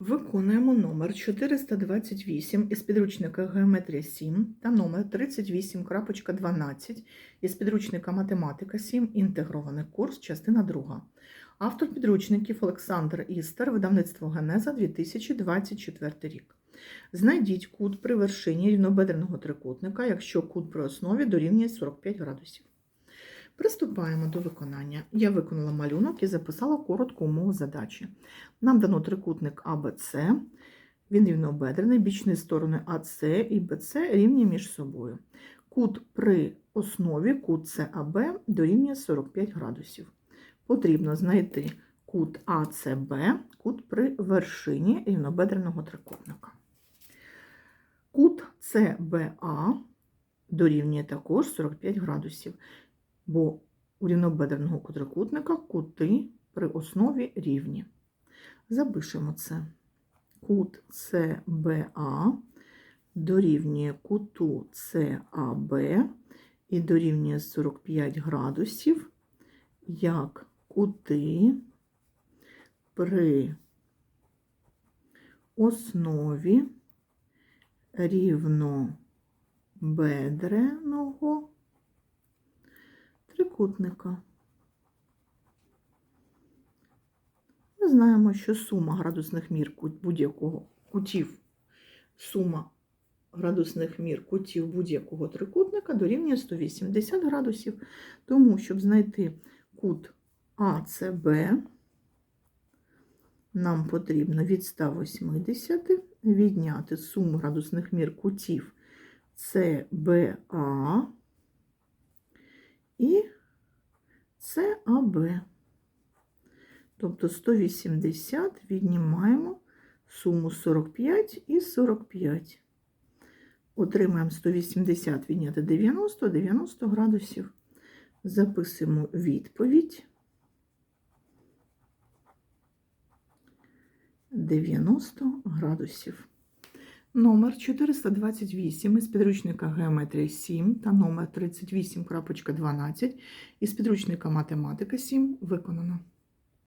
Виконуємо номер 428 із підручника Геометрія 7 та номер 38.12 із підручника Математика 7. Інтегрований курс, частина 2. Автор підручників Олександр Істер, видавництво Генеза 2024 рік. Знайдіть кут при вершині рівнобедреного трикутника, якщо кут при основі дорівнює 45 градусів. Приступаємо до виконання. Я виконала малюнок і записала коротку умову задачі. Нам дано трикутник АБЦ, він рівнобедрений, бічні сторони АС і БЦ рівні між собою. Кут при основі, кут САБ дорівнює 45 градусів. Потрібно знайти кут АЦБ, кут при вершині рівнобедреного трикутника. Кут ЦБА дорівнює також 45 градусів, бо у рівнобедреного трикутника кути при основі рівні. Запишемо це. Кут СБА дорівнює куту САБ і дорівнює 45 градусів, як кути при основі рівнобедреного трикутника. Ми знаємо, що сума градусних мір будь-якого кутів, сума градусних мір кутів будь-якого трикутника дорівнює 180 градусів. Тому, щоб знайти кут АЦБ, нам потрібно від 180 відняти суму градусних мір кутів ЦБА і САБ. Тобто 180 віднімаємо суму 45 і 45. Отримаємо 180 відняти 90, 90 градусів. Записуємо відповідь. 90 градусів. Номер 428 із підручника Геометрія 7 та номер 38.12 із підручника Математика 7 виконано.